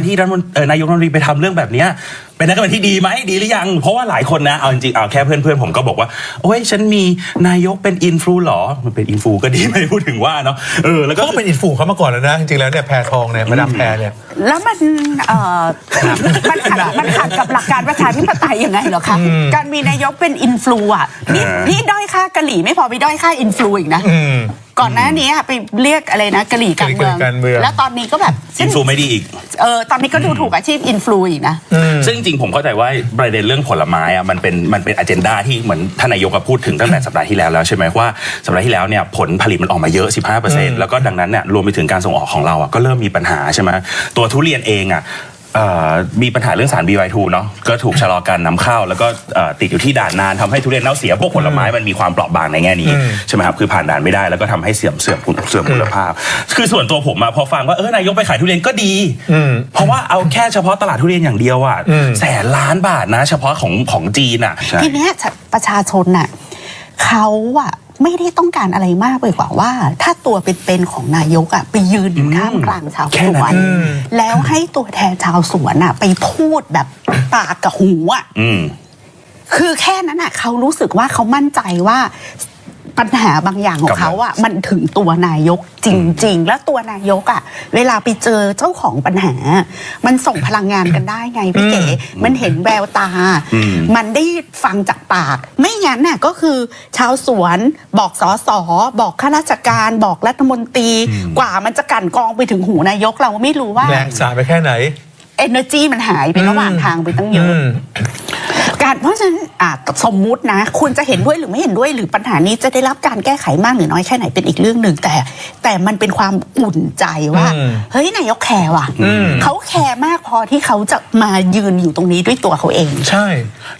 การที่รัฐมนตรีเอ่อนายกรัฐมนตรีไปทำเรื่องแบบเนี้ยเป็นนักการเมืองที่ดีไหมดีหรือยัง เพราะว่าหลายคนนะเอาจริงๆเอาแค่เพื่อนๆผมก็บอกว่าโอ้ยฉันมีนายกเป็นอินฟลูหรอมันเป็นอินฟลูก็ดีไม่พูดถึงว่าเนาะเออแล้วก็ก็เป็นอินฟูเขามาก่อนแล้วนะจริงๆแล้วเนี่ยแพรทองเนี่ยมาดามแพรเนี่ยแล้วมันเอ่อมันขัดมันขัดกับหลักการประชาธิปไตยยังไงเหรอคะการมีนายกเป็นอินฟลูอะนี่เออนี่ด้อยค่ากะหรี่ไม่พอไปด้อยค่าอินฟลูอีกนะอืม ก่อนหน้านี้อะไปเรียกอะไรนะกะหรี่การเมือง กะหรี่การเมือง แล้วตอนนี้ก็แบบอินฟลูไม่ดีอีก เออตอนนี้ก็ดูถูกอาชีพอินฟลูอีกนะ ซึ่งจริงๆผมเข้าใจว่าประเด็นเรื่องผลไม้อะมันเป็นมันเป็นอเจนดาที่เหมือนท่านนายกอะพูดถึงตั้งแต่สัปดาห์ที่แล้วแล้วใช่ไหมว่าสัปดาห์ที่แล้วเนี่ยผลผลิตมันออกมาเยอะ 15%แล้วก็ดังนั้นเนี่ยรวมไปถึงการส่งออกของเราอะก็เริ่มมีปัญหาใช่ไหมตัวทุเรียนเองอะ เอ่อมีปัญหาเรื่องสาร BY2 เนาะก็ถูกชะลอการนำเข้า แล้วก็เอ่อติดอยู่ที่ด่านนานทำให้ทุเรียนเน่าเสียพวกผลไม้มันมีความเปราะบางในแง่นี้อืมใช่ไหมครับคือผ่านด่านไม่ได้แล้วก็ทำให้เสื่อมเสื่อมคุณเสื่อมคุณภาพ คือส่วนตัวผมอะพอฟังว่าเออนายกไปขายทุเรียนก็ดี อืม เพราะว่าเอาแค่เฉพาะตลาดทุเรียนอย่างเดียวอะอืมแสนล้านบาทนะ เฉพาะของของจีนอะใช่ทีเนี้ยประชาชนน่ะเขาอะ ไม่ได้ต้องการอะไรมากไปกว่าว่า ถ้าตัวเป็นๆของนายกอะไปยืนอยู่ท่ามกลางชาวแค่สนั้วนนแล้วให้ตัวแทนชาวสวนอะไปพูดแบบปากกับหูอะอืมคือแค่นั้นอะเขารู้สึกว่าเขามั่นใจว่า ปัญหาบางอย่างของเขาอะมันถึงตัวนายกจริง ๆ แล้วตัวนายกอะเวลาไปเจอเจ้าของปัญหา มันส่งพลังงานกันได้ไงพี่เก๋มันเห็นแววตาอืมมันได้ฟังจากปาก ไม่งั้นน่ะก็คือ ชาวสวนบอกสอสอบอกข้าราชการบอกรัฐมนตรี กว่ามันจะกลั่นกรองไปถึงหูนายกเราไม่รู้ว่าแรงสาดไปแค่ไหน energy มันหายไประหว่างทางไปตั้งเยอือะมการ เพราะฉะนั้นอะสมมุตินะ คุณจะเห็นด้วยหรือไม่เห็นด้วยหรือปัญหานี้จะได้รับการแก้ไขมากหรือน้อยแค่ไหนเป็นอีกเรื่องหนึ่งแต่ แต่มันเป็นความอุ่นใจว่าอืมเฮ้ยนายกแคร์ว่ะอืมเขาแคร์มากพอที่เขาจะมายืนอยู่ตรงนี้ด้วยตัวเขาเอง ใช่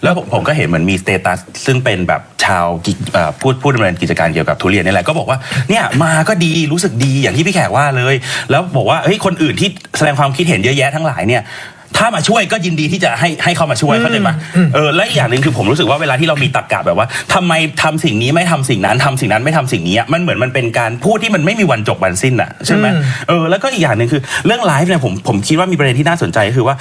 แล้วผมผมก็เห็นเหมือนมีสเตตัสซึ่งเป็นแบบชาวกิเอ่อพูดพูดดำเนินกิจการเกี่ยวกับทุเรียนนี่แหละก็บอกว่าเนี่ยมาก็ดีรู้สึกดีอย่างที่พี่แขกว่าเลย แล้วบอกว่าเฮ้ยคนอื่นที่แสดงความคิดเห็นเยอะแยะทั้งหลายเนี่ย ถ้ามาช่วยก็ยินดีที่จะให้ให้เข้ามาช่วยเข้าใจปะเออและอีกอย่างหนึ่งคือผมรู้สึกว่าเวลาที่เรามีตรรกะแบบว่าทำไมทำสิ่งนี้ไม่ทำสิ่งนั้นทำสิ่งนั้นไม่ทำสิ่งนี้อะมันเหมือนมันเป็นการพูดที่มันไม่มีวันจบวันสิ้นอะใช่ไหมอืมเออแล้วก็อีกอย่างหนึ่งคือเรื่องไลฟ์เนี่ยผมผมคิดว่ามีประเด็นที่น่าสนใจก็คือว่า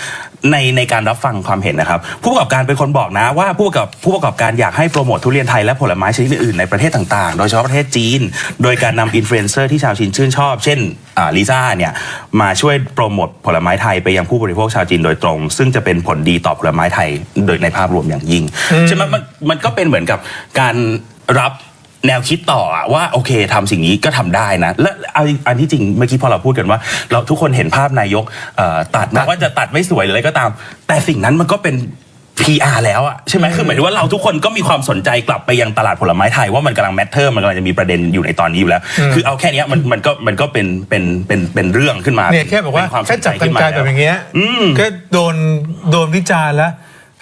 ในในการรับฟังความเห็นนะครับ ผู้ประกอบการเป็นคนบอกนะว่าผู้ประกอบผู้ประกอบการอยากให้โปรโมททุเรียนไทยและผลไม้ชนิดอื่นๆในประเทศต่างๆ โดยเฉพาะประเทศจีน โดยการนำอินฟลูเอนเซอร์ที่ชาวจีนชื่นชอบ เช่นอ่า ลิซ่าเนี่ยมาช่วยโปรโมทผลไม้ไทยไปยังผู้บริโภคชาวจีนโดยตรง ซึ่งจะเป็นผลดีต่อผลไม้ไทยโดยในภาพรวมอย่างยิ่งใช่ไหมมันมันก็เป็นเหมือนกับการรับแนวคิดต่ออะว่าโอเคทำสิ่งนี้ก็ทำได้นะ และเอาอันที่จริงเมื่อกี้พอเราพูดกันว่า เราทุกคนเห็นภาพนายกเอ่อตัดแม้ว่าจะตัดไม่สวยหรืออะไรก็ตาม แต่สิ่งนั้นมันก็เป็น PR แล้วอะใช่ไหมคือหมายถึงว่าเราทุกคนก็มีความสนใจกลับไปยังตลาดผลไม้ไทยว่ามันกำลังแมทเทอร์มันกำลังจะมีประเด็นอยู่ในตอนนี้อยู่แล้ว คือเอาแค่เนี้ยมันมันก็มันก็เป็นเป็นเป็นเป็นเรื่องขึ้นมาเนี่ยแค่บอกว่าเป็นความสแค่นใจจับกันขึ้นมาไกลแบบอย่างเงี้ยอืม ก็โดนโดนวิจารณ์แล้ว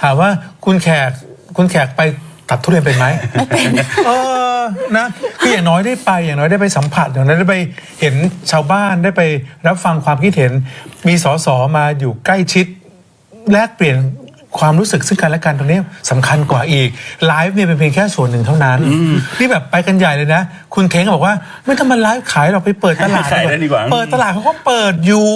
ถามว่าคุณแขกคุณแขกไปตัดทุเรียนเป็นไหมเออนะคืออย่างน้อยได้ไปอย่างน้อยได้ไปสัมผัสอย่างน้อยได้ไปเห็นชาวบ้านได้ไปรับฟังความคิดเห็น มีสสมาอยู่ใกล้ชิด แลกเปลี่ยน ความรู้สึกซึ่งกันและกันตรงนี้สำคัญกว่าอีกไลฟ์เนี่ยเป็นเพียงแค่ส่วนหนึ่งเท่านั้นนี่แบบไปกันใหญ่เลยนะ คุณเท้งก็บอกว่า ไม่ต้องมาไลฟ์ขายหรอกไปเปิดตลาดขายได้ดีกว่า เปิดตลาดเขาก็เปิดอยู่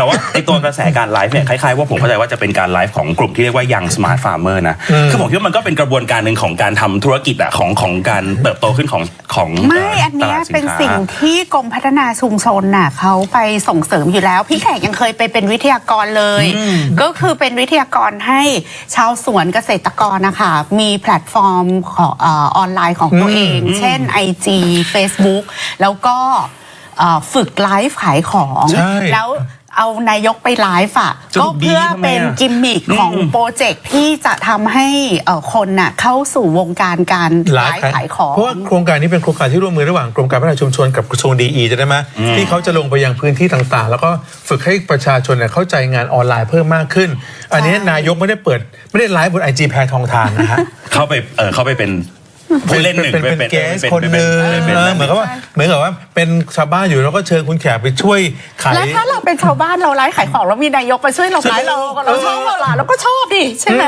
แต่ว่าไอตัวกระแสการไลฟ์เนี่ยคล้ายๆว่าผมเข้าใจว่าจะเป็นการไลฟ์ของกลุ่มที่เรียกว่า young smart farmer นะคือผมคิดว่ามันก็เป็นกระบวนการหนึ่งของการทำธุรกิจอะของของการเติบโตขึ้นของของไม่เอันเนี้ยตลาดเป็นค้าสิ่งที่กรมพัฒนาชุมชนน่ะเขาไปส่งเสริมอยู่แล้ว พี่แขกยังเคยไปเป็นวิทยากรเลย ก็คือเป็นวิทยากรให้ชาวสวนเกษตรกรนะคะมีแพลตฟอร์มของเออออนไลน์ของตัวเอง เช่น IG Facebook แล้วก็เอ่อฝึกไลฟ์ขายของใช่แล้ว เอานายกไปไลฟ์อะจะก็ถูกดีเพื่อทำไมเป็นอะกิมมิคของอืมโปรเจกต์ที่จะทำให้เอ่อคนน่ะเข้าสู่วงการการไลฟ์ขายของ เพราะว่าโครงการนี้เป็นโครงการที่ร่วมมือระหว่างกรมการพัฒนาชุมชนกับกระทรวงดีจะได้ไหมที่เขาจะลงไปยังพื้นที่ต่างๆ แล้วก็ฝึกให้ประชาชนเนี่ยเข้าใจงานออนไลน์เพิ่มมากขึ้น อันนี้นายกไม่ได้เปิด ไม่ได้ไลฟ์บนไอจีแพรทองทานนะฮะ เข้าไปเออเข้าไปเป็น ผู้เล่นหนึ่งเป็นเป็นเป็นเกสเป็นคนหนึ่งเป็นเป็นเออเหมือนกับว่าเหมือนกับว่าเป็นชาวบ้านอยู่แล้วก็เชิญคุณแขกไปช่วยขาย แล้วถ้าเราเป็นชาวบ้านเราไลฟ์ขายของแล้วมีนายกมาช่วยเราไลฟ์เราเราชอบเราล่ะเราก็ชอบดิใช่ไหม